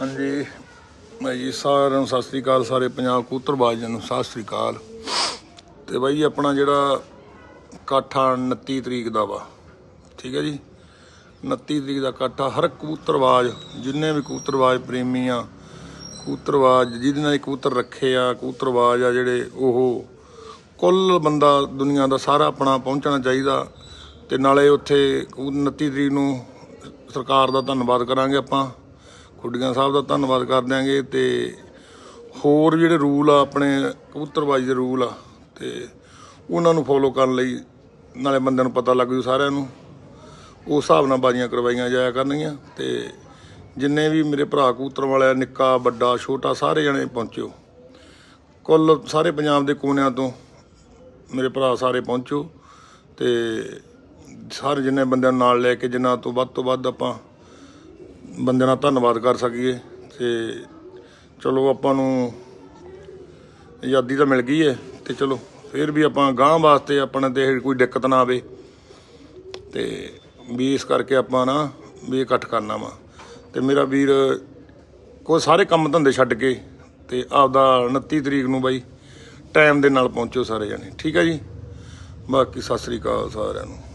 ਹਾਂਜੀ ਮੈਂ ਜੀ, ਸਾਰਿਆਂ ਨੂੰ ਸਤਿ ਸ੍ਰੀ ਅਕਾਲ, ਸਾਰੇ ਪੰਜਾਬ ਕੂਤਰਬਾਜ਼ਾਂ ਨੂੰ ਸਤਿ ਸ੍ਰੀ ਅਕਾਲ। ਤੇ ਬਾਈ ਜੀ, ਆਪਣਾ ਜਿਹੜਾ ਇਕੱਠਾ 29 ਤਰੀਕ ਦਾ ਵਾ, ਠੀਕ ਹੈ ਜੀ? 29 ਤਰੀਕ ਦਾ ਇਕੱਠਾ ਹਰ ਕਬੂਤਰਬਾਜ਼, ਜਿੰਨੇ ਵੀ ਕਬੂਤਰਬਾਜ਼ ਪ੍ਰੇਮੀ ਆ, ਕਬੂਤਰਬਾਜ਼ ਜਿਹਦੇ ਨਾਲ ਕਬੂਤਰ ਰੱਖੇ ਆ, ਕਬੂਤਰਬਾਜ਼ ਆ ਜਿਹੜੇ, ਉਹ ਕੁੱਲ ਬੰਦਾ ਦੁਨੀਆ ਦਾ ਸਾਰਾ ਆਪਣਾ ਪਹੁੰਚਣਾ ਚਾਹੀਦਾ। ਤੇ ਨਾਲੇ ਉੱਥੇ ਕਬੂ- 29 ਤਰੀਕ ਨੂੰ ਸਰਕਾਰ ਦਾ ਧੰਨਵਾਦ ਕਰਾਂਗੇ ਆਪਾਂ। ਖੁੱਡੀਆਂ ਸਾਹਿਬ ਦਾ ਧੰਨਵਾਦ ਕਰ ਦਿਆਂਗੇ ਤੇ ਹੋਰ ਜਿਹੜੇ ਰੂਲ ਆ, ਆਪਣੇ ਕਬੂਤਰਬਾਜ਼ੀ ਦੇ ਰੂਲ ਆ, ਤੇ ਉਹਨਾਂ ਨੂੰ ਫੋਲੋ ਕਰਨ ਲਈ ਨਾਲੇ ਬੰਦਿਆਂ ਨੂੰ ਪਤਾ ਲੱਗ ਜੂ ਸਾਰਿਆਂ ਨੂੰ। ਉਸ ਹਿਸਾਬ ਨਾਲ ਬਾਜ਼ੀਆਂ ਕਰਵਾਈਆਂ ਜਾਇਆ ਕਰਨਗੀਆਂ ਤੇ ਜਿੰਨੇ ਵੀ ਮੇਰੇ ਭਰਾ ਕਬੂਤਰ ਵਾਲੇ, ਨਿੱਕਾ, ਵੱਡਾ, ਛੋਟਾ, ਸਾਰੇ ਜਣੇ ਪਹੁੰਚਿਓ ਕੁੱਲ ਸਾਰੇ ਪੰਜਾਬ ਦੇ ਕੋਨਿਆਂ ਤੋਂ ਮੇਰੇ ਭਰਾ ਸਾਰੇ ਪਹੁੰਚੋ ਤੇ ਸਾਰੇ ਜਿੰਨੇ ਬੰਦਿਆਂ ਨੂੰ ਨਾਲ ਲੈ ਕੇ ਜਿਨ੍ਹਾਂ ਤੋਂ ਵੱਧ ਤੋਂ ਵੱਧ ਆਪਾਂ ਬੰਦਿਆਂ ਦਾ ਧੰਨਵਾਦ ਕਰ ਸਕੀਏ ਤੇ ਚਲੋ ਆਪਾਂ ਨੂੰ ਆਜ਼ਾਦੀ ਤਾਂ ਮਿਲ ਗਈ ਹੈ ਤੇ ਚਲੋ ਫਿਰ ਵੀ ਆਪਾਂ ਗਾਂ ਵਾਸਤੇ ਆਪਣਾ ਤੇ ਕੋਈ ਦਿੱਕਤ ਨਾ ਆਵੇ ਤੇ ਵੀ ਇਸ ਕਰਕੇ ਆਪਾਂ ਨਾ ਵੀ ਇਕੱਠ ਕਰਨਾ ਵਾ। ਤੇ ਮੇਰਾ ਵੀਰ ਕੋਈ ਸਾਰੇ ਕੰਮ ਧੰਦੇ ਛੱਡ ਕੇ ਤੇ ਆਪਦਾ 29 ਤਰੀਕ ਨੂੰ ਬਾਈ ਟਾਈਮ ਦੇ ਨਾਲ ਪਹੁੰਚੋ ਸਾਰੇ ਜਣੇ। ਠੀਕ ਹੈ ਜੀ? ਬਾਕੀ ਸਤਿ ਸ੍ਰੀ ਅਕਾਲ ਸਾਰਿਆਂ ਨੂੰ।